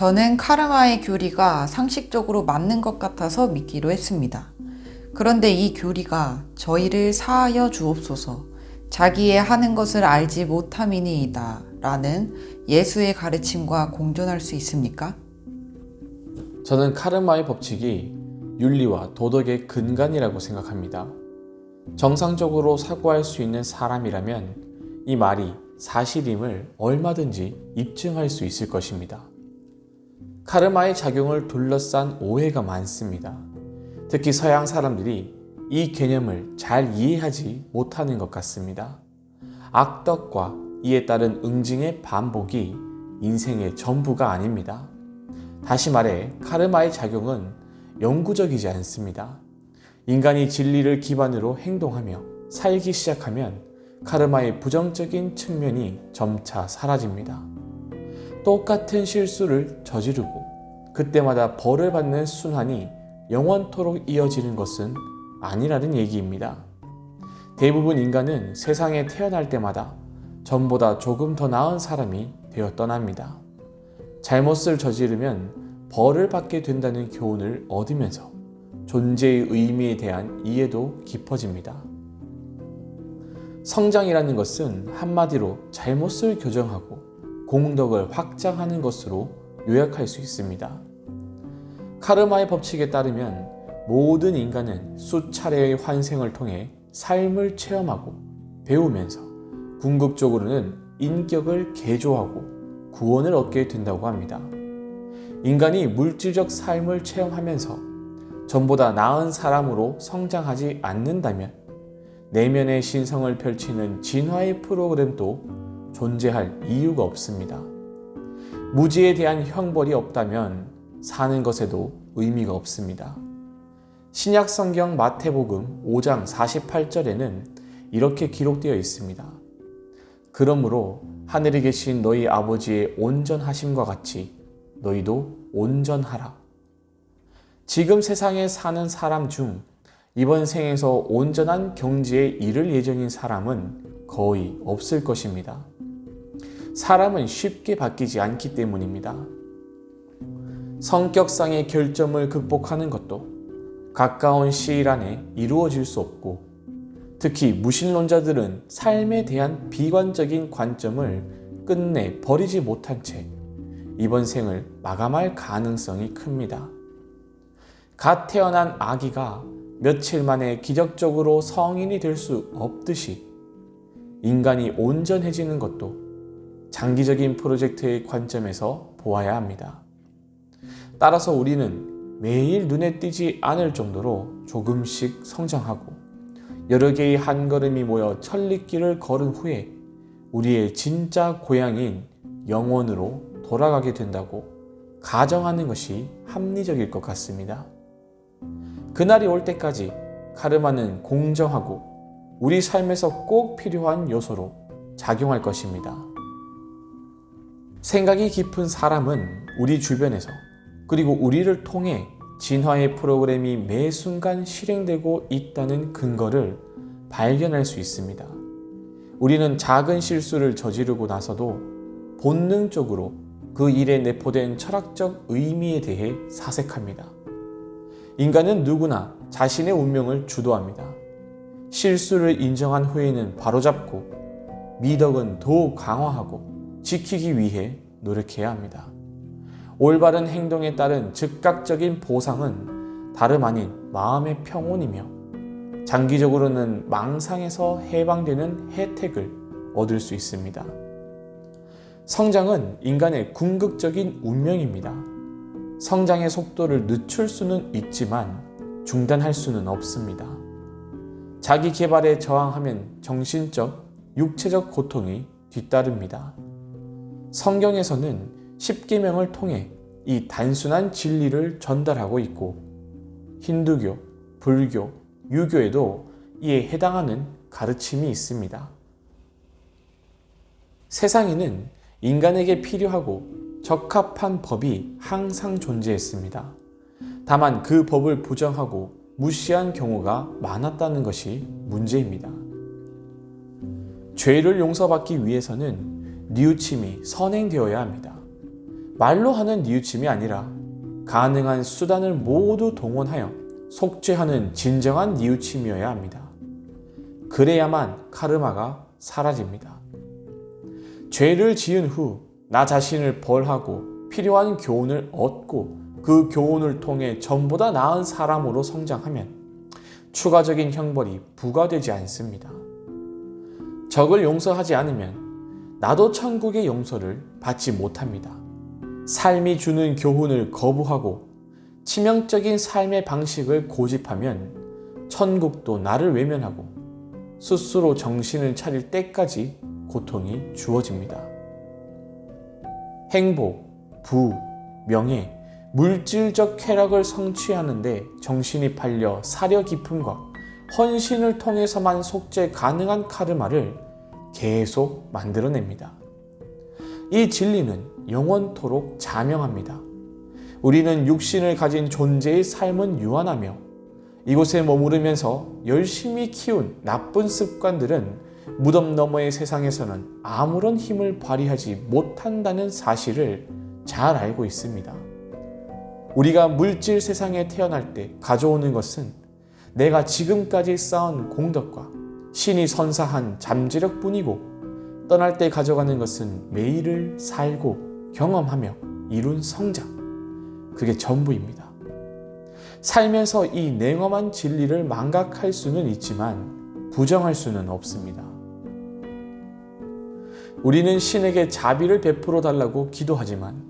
저는 카르마의 교리가 상식적으로 맞는 것 같아서 믿기로 했습니다. 그런데 이 교리가 저희를 사하여 주옵소서 자기의 하는 것을 알지 못함이니이다 라는 예수의 가르침과 공존할 수 있습니까? 저는 카르마의 법칙이 윤리와 도덕의 근간이라고 생각합니다. 정상적으로 사고할 수 있는 사람이라면 이 말이 사실임을 얼마든지 입증할 수 있을 것입니다. 카르마의 작용을 둘러싼 오해가 많습니다. 특히 서양 사람들이 이 개념을 잘 이해하지 못하는 것 같습니다. 악덕과 이에 따른 응징의 반복이 인생의 전부가 아닙니다. 다시 말해, 카르마의 작용은 영구적이지 않습니다. 인간이 진리를 기반으로 행동하며 살기 시작하면 카르마의 부정적인 측면이 점차 사라집니다. 똑같은 실수를 저지르고 그때마다 벌을 받는 순환이 영원토록 이어지는 것은 아니라는 얘기입니다. 대부분 인간은 세상에 태어날 때마다 전보다 조금 더 나은 사람이 되어 떠납니다. 잘못을 저지르면 벌을 받게 된다는 교훈을 얻으면서 존재의 의미에 대한 이해도 깊어집니다. 성장이라는 것은 한마디로 잘못을 교정하고 공덕을 확장하는 것으로 요약할 수 있습니다. 카르마의 법칙에 따르면 모든 인간은 수차례의 환생을 통해 삶을 체험하고 배우면서 궁극적으로는 인격을 개조하고 구원을 얻게 된다고 합니다. 인간이 물질적 삶을 체험하면서 전보다 나은 사람으로 성장하지 않는다면 내면의 신성을 펼치는 진화의 프로그램도 존재할 이유가 없습니다. 무지에 대한 형벌이 없다면 사는 것에도 의미가 없습니다. 신약 성경 마태복음 5장 48절에는 이렇게 기록되어 있습니다. 그러므로 하늘에 계신 너희 아버지의 온전하심과 같이 너희도 온전하라. 지금 세상에 사는 사람 중 이번 생에서 온전한 경지에 이를 예정인 사람은 거의 없을 것입니다. 사람은 쉽게 바뀌지 않기 때문입니다. 성격상의 결점을 극복하는 것도 가까운 시일 안에 이루어질 수 없고 특히 무신론자들은 삶에 대한 비관적인 관점을 끝내 버리지 못한 채 이번 생을 마감할 가능성이 큽니다. 갓 태어난 아기가 며칠 만에 기적적으로 성인이 될 수 없듯이 인간이 온전해지는 것도 장기적인 프로젝트의 관점에서 보아야 합니다. 따라서 우리는 매일 눈에 띄지 않을 정도로 조금씩 성장하고 여러 개의 한 걸음이 모여 천리길을 걸은 후에 우리의 진짜 고향인 영원으로 돌아가게 된다고 가정하는 것이 합리적일 것 같습니다. 그날이 올 때까지 카르마는 공정하고 우리 삶에서 꼭 필요한 요소로 작용할 것입니다. 생각이 깊은 사람은 우리 주변에서 그리고 우리를 통해 진화의 프로그램이 매 순간 실행되고 있다는 근거를 발견할 수 있습니다. 우리는 작은 실수를 저지르고 나서도 본능적으로 그 일에 내포된 철학적 의미에 대해 사색합니다. 인간은 누구나 자신의 운명을 주도합니다. 실수를 인정한 후에는 바로잡고 미덕은 더욱 강화하고 지키기 위해 노력해야 합니다. 올바른 행동에 따른 즉각적인 보상은 다름 아닌 마음의 평온이며 장기적으로는 망상에서 해방되는 혜택을 얻을 수 있습니다. 성장은 인간의 궁극적인 운명입니다. 성장의 속도를 늦출 수는 있지만 중단할 수는 없습니다. 자기 개발에 저항하면 정신적, 육체적 고통이 뒤따릅니다. 성경에서는 10계명을 통해 이 단순한 진리를 전달하고 있고 힌두교, 불교, 유교에도 이에 해당하는 가르침이 있습니다. 세상에는 인간에게 필요하고 적합한 법이 항상 존재했습니다. 다만 그 법을 부정하고 무시한 경우가 많았다는 것이 문제입니다. 죄를 용서받기 위해서는 뉘우침이 선행되어야 합니다. 말로 하는 뉘우침이 아니라 가능한 수단을 모두 동원하여 속죄하는 진정한 뉘우침이어야 합니다. 그래야만 카르마가 사라집니다. 죄를 지은 후 나 자신을 벌하고 필요한 교훈을 얻고 그 교훈을 통해 전보다 나은 사람으로 성장하면 추가적인 형벌이 부과되지 않습니다. 적을 용서하지 않으면 나도 천국의 용서를 받지 못합니다. 삶이 주는 교훈을 거부하고 치명적인 삶의 방식을 고집하면 천국도 나를 외면하고 스스로 정신을 차릴 때까지 고통이 주어집니다. 행복, 부, 명예, 물질적 쾌락을 성취하는데 정신이 팔려 사려 깊음과 헌신을 통해서만 속죄 가능한 카르마를 계속 만들어냅니다. 이 진리는 영원토록 자명합니다. 우리는 육신을 가진 존재의 삶은 유한하며 이곳에 머무르면서 열심히 키운 나쁜 습관들은 무덤 너머의 세상에서는 아무런 힘을 발휘하지 못한다는 사실을 잘 알고 있습니다. 우리가 물질 세상에 태어날 때 가져오는 것은 내가 지금까지 쌓은 공덕과 신이 선사한 잠재력 뿐이고 떠날 때 가져가는 것은 매일을 살고 경험하며 이룬 성장. 그게 전부입니다. 살면서 이 냉엄한 진리를 망각할 수는 있지만 부정할 수는 없습니다. 우리는 신에게 자비를 베풀어 달라고 기도하지만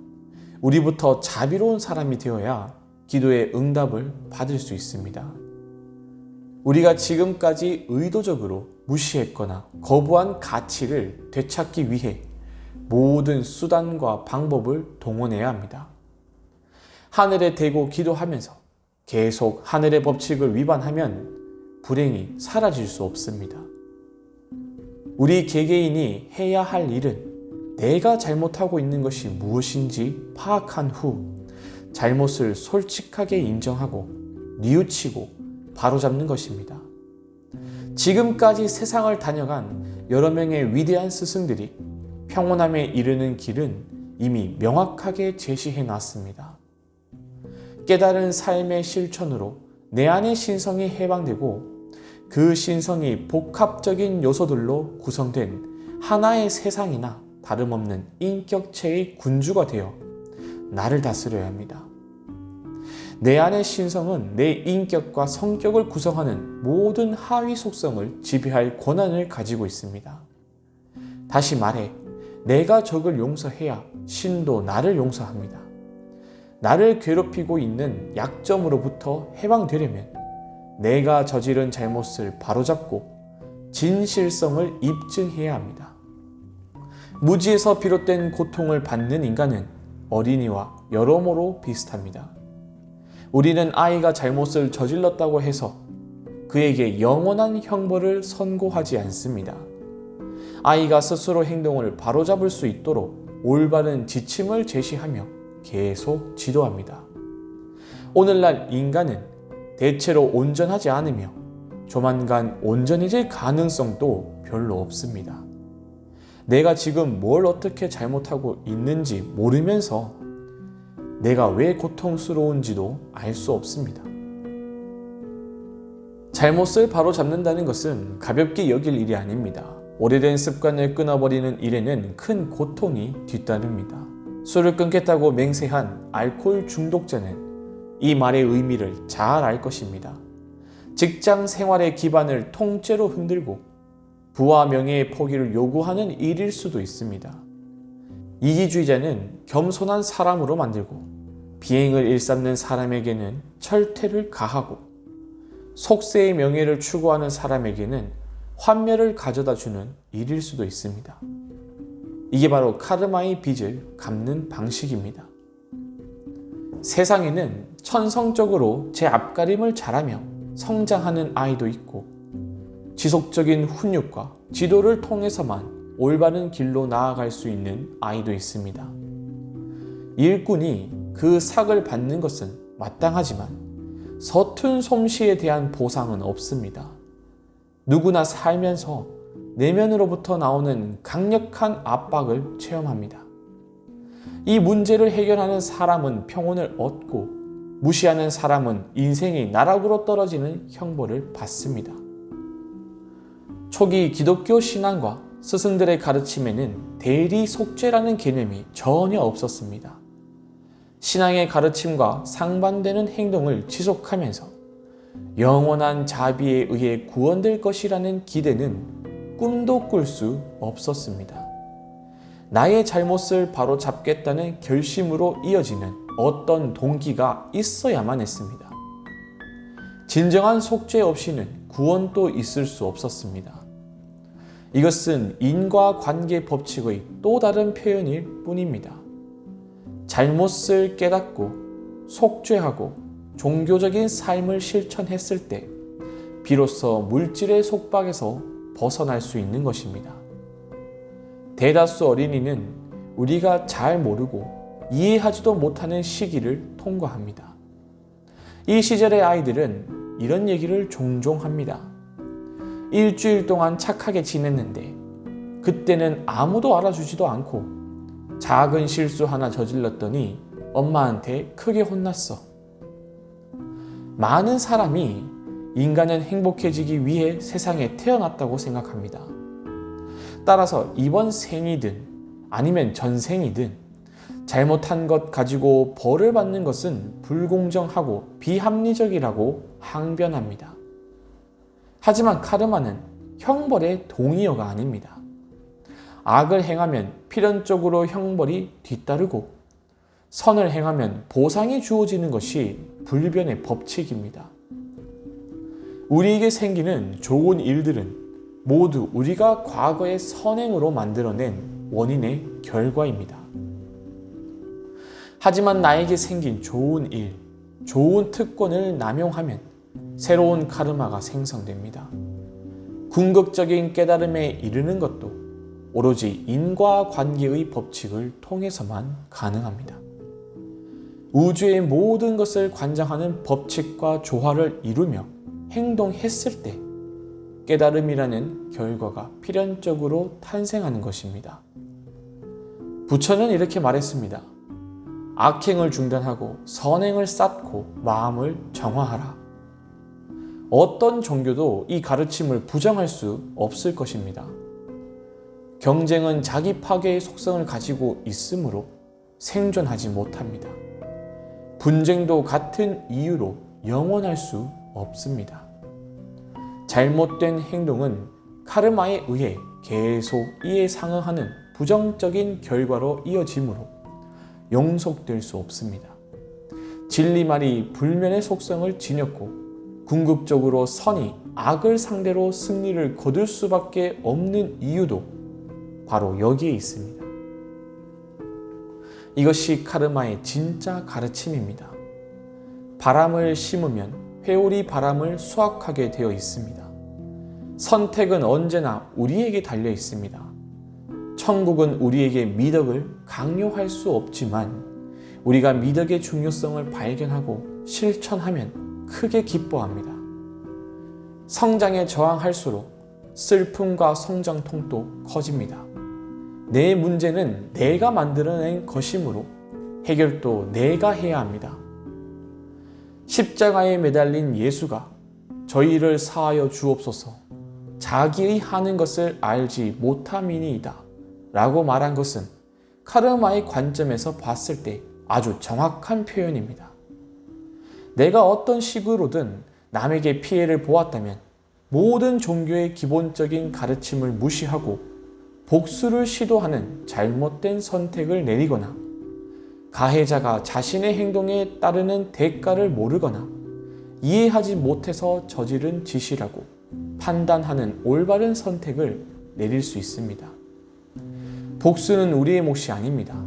우리부터 자비로운 사람이 되어야 기도의 응답을 받을 수 있습니다. 우리가 지금까지 의도적으로 무시했거나 거부한 가치를 되찾기 위해 모든 수단과 방법을 동원해야 합니다. 하늘에 대고 기도하면서 계속 하늘의 법칙을 위반하면 불행이 사라질 수 없습니다. 우리 개개인이 해야 할 일은 내가 잘못하고 있는 것이 무엇인지 파악한 후 잘못을 솔직하게 인정하고 뉘우치고 바로잡는 것입니다. 지금까지 세상을 다녀간 여러 명의 위대한 스승들이 평온함에 이르는 길은 이미 명확하게 제시해 놨습니다. 깨달은 삶의 실천으로 내 안의 신성이 해방되고 그 신성이 복합적인 요소들로 구성된 하나의 세상이나 다름없는 인격체의 군주가 되어 나를 다스려야 합니다. 내 안의 신성은 내 인격과 성격을 구성하는 모든 하위 속성을 지배할 권한을 가지고 있습니다. 다시 말해, 내가 적을 용서해야 신도 나를 용서합니다. 나를 괴롭히고 있는 약점으로부터 해방되려면 내가 저지른 잘못을 바로잡고 진실성을 입증해야 합니다. 무지에서 비롯된 고통을 받는 인간은 어린이와 여러모로 비슷합니다. 우리는 아이가 잘못을 저질렀다고 해서 그에게 영원한 형벌을 선고하지 않습니다. 아이가 스스로 행동을 바로잡을 수 있도록 올바른 지침을 제시하며 계속 지도합니다. 오늘날 인간은 대체로 온전하지 않으며 조만간 온전해질 가능성도 별로 없습니다. 내가 지금 뭘 어떻게 잘못하고 있는지 모르면서 내가 왜 고통스러운지도 알 수 없습니다. 잘못을 바로 잡는다는 것은 가볍게 여길 일이 아닙니다. 오래된 습관을 끊어버리는 일에는 큰 고통이 뒤따릅니다. 술을 끊겠다고 맹세한 알코올 중독자는 이 말의 의미를 잘 알 것입니다. 직장 생활의 기반을 통째로 흔들고 부와 명예의 포기를 요구하는 일일 수도 있습니다. 이기주의자는 겸손한 사람으로 만들고 비행을 일삼는 사람에게는 철퇴를 가하고 속세의 명예를 추구하는 사람에게는 환멸을 가져다 주는 일일 수도 있습니다. 이게 바로 카르마의 빚을 갚는 방식입니다. 세상에는 천성적으로 제 앞가림을 잘하며 성장하는 아이도 있고 지속적인 훈육과 지도를 통해서만 올바른 길로 나아갈 수 있는 아이도 있습니다. 일꾼이 그 삭을 받는 것은 마땅하지만 서툰 솜씨에 대한 보상은 없습니다. 누구나 살면서 내면으로부터 나오는 강력한 압박을 체험합니다. 이 문제를 해결하는 사람은 평온을 얻고 무시하는 사람은 인생이 나락으로 떨어지는 형벌을 받습니다. 초기 기독교 신앙과 스승들의 가르침에는 대리 속죄라는 개념이 전혀 없었습니다. 신앙의 가르침과 상반되는 행동을 지속하면서 영원한 자비에 의해 구원될 것이라는 기대는 꿈도 꿀 수 없었습니다. 나의 잘못을 바로 잡겠다는 결심으로 이어지는 어떤 동기가 있어야만 했습니다. 진정한 속죄 없이는 구원도 있을 수 없었습니다. 이것은 인과관계 법칙의 또 다른 표현일 뿐입니다. 잘못을 깨닫고 속죄하고 종교적인 삶을 실천했을 때 비로소 물질의 속박에서 벗어날 수 있는 것입니다. 대다수 어린이는 우리가 잘 모르고 이해하지도 못하는 시기를 통과합니다. 이 시절의 아이들은 이런 얘기를 종종 합니다. 일주일 동안 착하게 지냈는데 그때는 아무도 알아주지도 않고 작은 실수 하나 저질렀더니 엄마한테 크게 혼났어. 많은 사람이 인간은 행복해지기 위해 세상에 태어났다고 생각합니다. 따라서 이번 생이든 아니면 전생이든 잘못한 것 가지고 벌을 받는 것은 불공정하고 비합리적이라고 항변합니다. 하지만 카르마는 형벌의 동의어가 아닙니다. 악을 행하면 필연적으로 형벌이 뒤따르고 선을 행하면 보상이 주어지는 것이 불변의 법칙입니다. 우리에게 생기는 좋은 일들은 모두 우리가 과거의 선행으로 만들어낸 원인의 결과입니다. 하지만 나에게 생긴 좋은 일, 좋은 특권을 남용하면 새로운 카르마가 생성됩니다. 궁극적인 깨달음에 이르는 것도 오로지 인과 관계의 법칙을 통해서만 가능합니다. 우주의 모든 것을 관장하는 법칙과 조화를 이루며 행동했을 때 깨달음이라는 결과가 필연적으로 탄생하는 것입니다. 부처는 이렇게 말했습니다. 악행을 중단하고 선행을 쌓고 마음을 정화하라. 어떤 종교도 이 가르침을 부정할 수 없을 것입니다. 경쟁은 자기 파괴의 속성을 가지고 있으므로 생존하지 못합니다. 분쟁도 같은 이유로 영원할 수 없습니다. 잘못된 행동은 카르마에 의해 계속 이에 상응하는 부정적인 결과로 이어지므로 용속될 수 없습니다. 진리말이 불면의 속성을 지녔고 궁극적으로 선이 악을 상대로 승리를 거둘 수밖에 없는 이유도 바로 여기에 있습니다. 이것이 카르마의 진짜 가르침입니다. 바람을 심으면 회오리 바람을 수확하게 되어 있습니다. 선택은 언제나 우리에게 달려 있습니다. 천국은 우리에게 미덕을 강요할 수 없지만 우리가 미덕의 중요성을 발견하고 실천하면 크게 기뻐합니다. 성장에 저항할수록 슬픔과 성장통도 커집니다. 내 문제는 내가 만들어낸 것이므로 해결도 내가 해야 합니다. 십자가에 매달린 예수가 저희를 사하여 주옵소서 자기의 하는 것을 알지 못함이니이다 라고 말한 것은 카르마의 관점에서 봤을 때 아주 정확한 표현입니다. 내가 어떤 식으로든 남에게 피해를 보았다면 모든 종교의 기본적인 가르침을 무시하고 복수를 시도하는 잘못된 선택을 내리거나 가해자가 자신의 행동에 따르는 대가를 모르거나 이해하지 못해서 저지른 짓이라고 판단하는 올바른 선택을 내릴 수 있습니다. 복수는 우리의 몫이 아닙니다.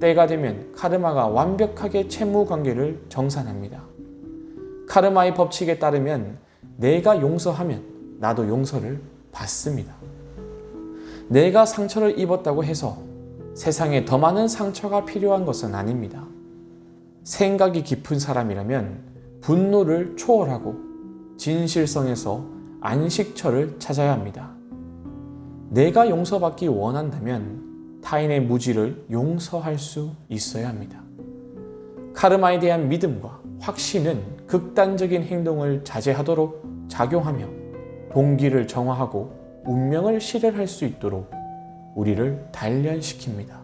때가 되면 카르마가 완벽하게 채무 관계를 정산합니다. 카르마의 법칙에 따르면 내가 용서하면 나도 용서를 받습니다. 내가 상처를 입었다고 해서 세상에 더 많은 상처가 필요한 것은 아닙니다. 생각이 깊은 사람이라면 분노를 초월하고 진실성에서 안식처를 찾아야 합니다. 내가 용서받기 원한다면 타인의 무지를 용서할 수 있어야 합니다. 카르마에 대한 믿음과 확신은 극단적인 행동을 자제하도록 작용하며 동기를 정화하고 운명을 실현할 수 있도록 우리를 단련시킵니다.